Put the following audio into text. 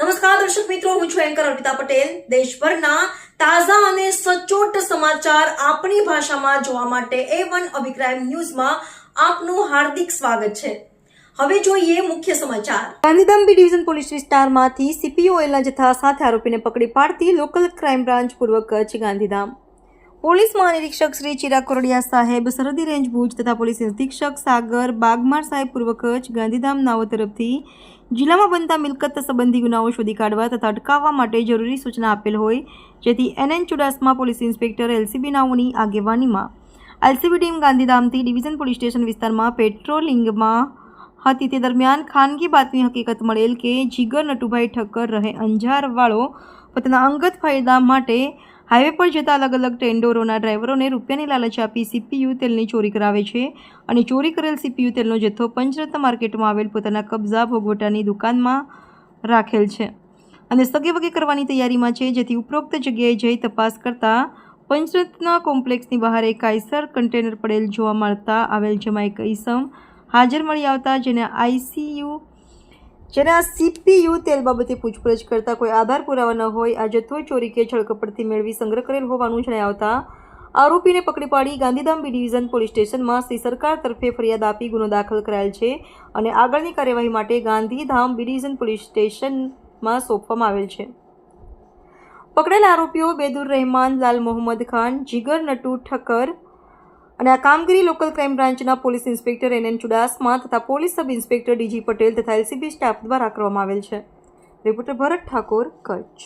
નમસ્કાર, દર્શક મિત્રો, હું છું એન્કર અર્પિતા પટેલ. દેશભરના તાજા અને સચોટ સમાચાર આપણી ભાષામાં જોવા માટે એ વન અભિપ્રાય ન્યૂઝમાં આપનું હાર્દિક સ્વાગત છે. હવે જોઈએ મુખ્ય સમાચાર. ગાંધીધામ બી ડિવિઝન પોલીસ વિસ્તારમાંથી સીપીઓએલના જથ્થા સાથે આરોપીને પકડી પાડતી લોકલ ક્રાઇમ બ્રાન્ચ પૂર્વ કચ્છ ગાંધીધામ. પોલીસ મહાનિરીક્ષક શ્રી ચિરાગ કોરડિયા સાહેબ સરહદી રેન્જ ભુજ તથા પોલીસ અધિક્ષક સાગર બાગમાર સાહેબ પૂર્વ કચ્છ ગાંધીધામ નાવો તરફથી જિલ્લામાં બનતા મિલકત સંબંધી ગુનાઓ શોધી કાઢવા તથા અટકાવવા માટે જરૂરી સૂચના આપેલ હોય, જેથી N N Chudasama police inspector LCB નાઓની આગેવાનીમાં. એલસીબી ટીમ ગાંધીધામથી ડિવિઝન પોલીસ સ્ટેશન વિસ્તારમાં પેટ્રોલિંગમાં હતી. તે દરમિયાન ખાનગી બાતમી હકીકત મળેલ કે જીગર નટુભાઈ ઠક્કર રહે અંજારવાળો, પોતાના અંગત ફાયદા માટે હાઈવે પર જતા અલગ અલગ ટેન્ડોરોના ડ્રાઈવરોને રૂપિયાની લાલચ આપી સીપીયુ તેલની ચોરી કરાવે છે અને ચોરી કરેલ સીપીયુ તેલનો જથ્થો પંચરત્ન માર્કેટમાં આવેલ પોતાના કબજા ભોગવટાની દુકાનમાં રાખેલ છે. અને સગે વગે કરવાની તૈયારીમાં છે, જેથી ઉપરોક્ત જગ્યાએ જઈ તપાસ કરતા પંચરત્ન કોમ્પ્લેક્સની બહાર એક કાયસર કન્ટેનર પડેલ જોવા મળતા આવેલ, જેમાં એક ઈસમ હાજર મળી આવતા, જેને આઈસીયુ જેના સીપીયુ તેલ બાબતે પૂછપરછ કરતા કોઈ આધાર પુરાવા ન હોય આ જથ્થો ચોરી કે છળકપટથી મેળવી સંગ્રહ કરેલ હોવાનું જણાઈ આવતા આરોપીને પકડી પાડી ગાંધીધામ બી ડિવિઝન પોલીસ સ્ટેશનમાં શ્રી સરકાર તરફે ફરિયાદ આપી ગુનો દાખલ કરાયેલ છે અને આગળની કાર્યવાહી માટે ગાંધીધામ બી ડિવિઝન પોલીસ સ્ટેશનમાં સોંપવામાં આવેલ છે. પકડેલા આરોપીઓ બેદુર રહેમાન, લાલ મોહમ્મદ ખાન, જીગર નટુ ઠક્કર અને આ કામગીરી લોકલ ક્રાઇમ બ્રાન્ચના police inspector N N Chudasama તથા police sub inspector DG Patel તથા એલસીબી સ્ટાફ દ્વારા કરવામાં આવેલ છે. રિપોર્ટર ભરત ઠાકોર, કચ્છ.